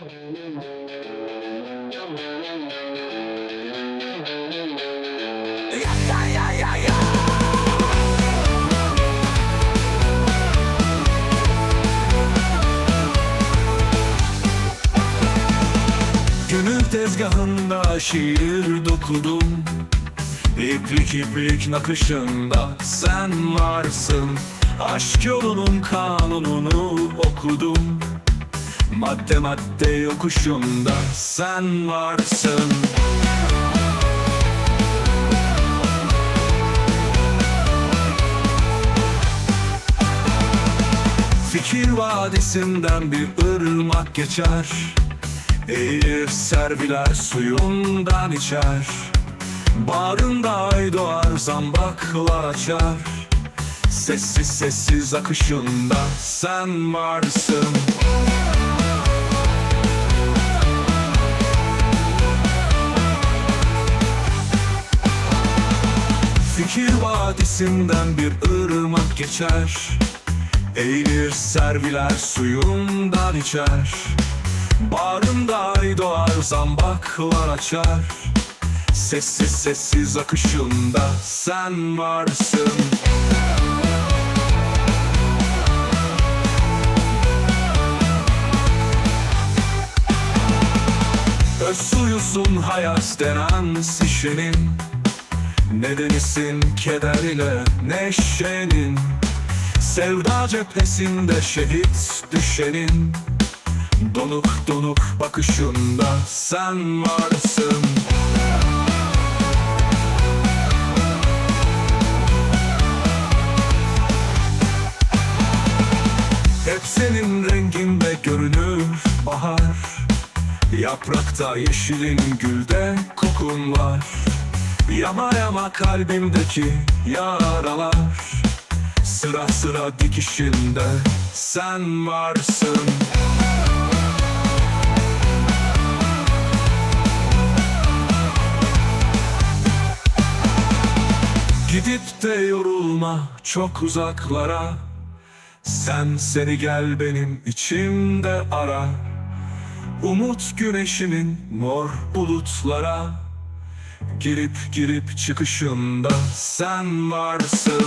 Gönül tezgahında şiir dokudum. İplik iplik nakışında sen varsın. Aşk yolunun kanununu okudum Madde madde yokuşunda sen varsın. Fikir vadisinden bir ırmak geçer. Eğilir serviler suyundan içer. Bağrında ay doğar zambaklar açar. Sessiz sessiz akışında sen varsın Fikir vadisinden bir ırmak geçer. Eğilir serviler suyundan içer. Bağrında ay doğar zambaklar açar. Sessiz sessiz akışında sen varsın. Öz suyusun hayat denen şişenin Nedenisin keder ile neşenin? Sevda cephesinde şehit düşenin. Donuk donuk bakışında sen varsın. Hep senin renginde görünür bahar. Yaprakta yeşilin gülde kokun var Yama yama kalbimdeki yaralar Sıra sıra dikişinde sen varsın. Gidip de yorulma çok uzaklara. Sen seni gel benim içimde ara. Umut güneşinin mor bulutlara Girip girip çıkışında sen varsın